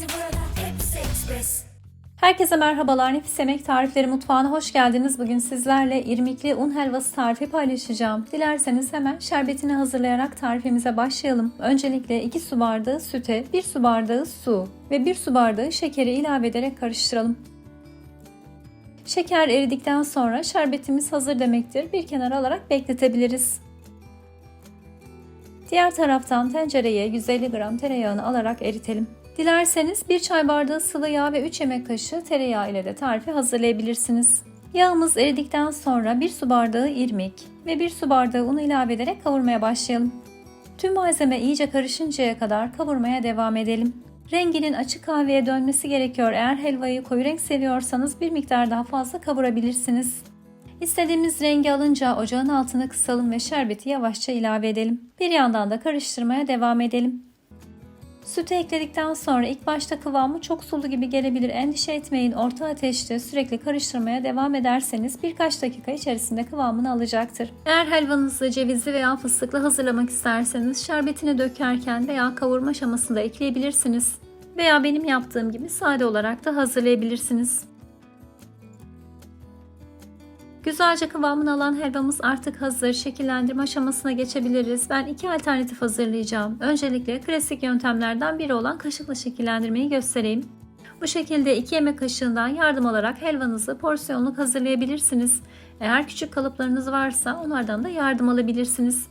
Hepsi burada, hepsi Express. Herkese merhabalar. Nefis Yemek Tarifleri Mutfağı'na hoş geldiniz. Bugün sizlerle irmikli un helvası tarifi paylaşacağım. Dilerseniz hemen şerbetini hazırlayarak tarifimize başlayalım. Öncelikle 2 su bardağı süte, 1 su bardağı su ve 1 su bardağı şekeri ilave ederek karıştıralım. Şeker eridikten sonra şerbetimiz hazır demektir. Bir kenara alarak bekletebiliriz. Diğer taraftan tencereye 150 gram tereyağını alarak eritelim. Dilerseniz 1 çay bardağı sıvı yağ ve 3 yemek kaşığı tereyağı ile de tarifi hazırlayabilirsiniz. Yağımız eridikten sonra 1 su bardağı irmik ve 1 su bardağı un ilave ederek kavurmaya başlayalım. Tüm malzeme iyice karışıncaya kadar kavurmaya devam edelim. Renginin açık kahveye dönmesi gerekiyor. Eğer helvayı koyu renk seviyorsanız bir miktar daha fazla kavurabilirsiniz. İstediğimiz rengi alınca ocağın altını kısalım ve şerbeti yavaşça ilave edelim. Bir yandan da karıştırmaya devam edelim. Sütü ekledikten sonra ilk başta kıvamı çok sulu gibi gelebilir. Endişe etmeyin. Orta ateşte sürekli karıştırmaya devam ederseniz birkaç dakika içerisinde kıvamını alacaktır. Eğer helvanızı cevizli veya fıstıklı hazırlamak isterseniz şerbetini dökerken veya kavurma aşamasında ekleyebilirsiniz. Veya benim yaptığım gibi sade olarak da hazırlayabilirsiniz. Güzelce kıvamını alan helvamız artık hazır. Şekillendirme aşamasına geçebiliriz. Ben iki alternatif hazırlayacağım. Öncelikle klasik yöntemlerden biri olan kaşıkla şekillendirmeyi göstereyim. Bu şekilde 2 yemek kaşığından yardım alarak helvanızı porsiyonluk hazırlayabilirsiniz. Eğer küçük kalıplarınız varsa onlardan da yardım alabilirsiniz.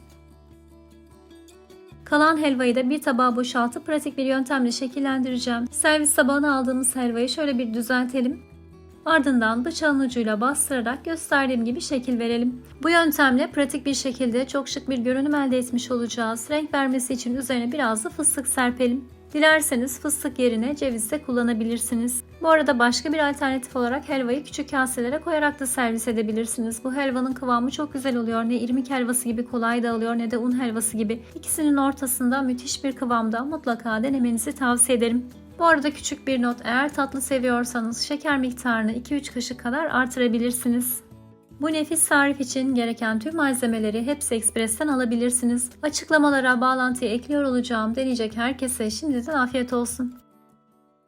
Kalan helvayı da bir tabağa boşaltıp pratik bir yöntemle şekillendireceğim. Servis tabağına aldığımız helvayı şöyle bir düzeltelim. Ardından bıçağın ucuyla bastırarak gösterdiğim gibi şekil verelim. Bu yöntemle pratik bir şekilde çok şık bir görünüm elde etmiş olacağız. Renk vermesi için üzerine biraz da fıstık serpelim. Dilerseniz fıstık yerine ceviz de kullanabilirsiniz. Bu arada başka bir alternatif olarak helvayı küçük kaselere koyarak da servis edebilirsiniz. Bu helvanın kıvamı çok güzel oluyor. Ne irmik helvası gibi kolay dağılıyor ne de un helvası gibi. İkisinin ortasında müthiş bir kıvamda mutlaka denemenizi tavsiye ederim. Bu arada küçük bir not eğer tatlı seviyorsanız şeker miktarını 2-3 kaşık kadar artırabilirsiniz. Bu nefis tarif için gereken tüm malzemeleri hepsi Express'ten alabilirsiniz. Açıklamalara bağlantıyı ekliyor olacağım. Deneyecek herkese şimdiden afiyet olsun.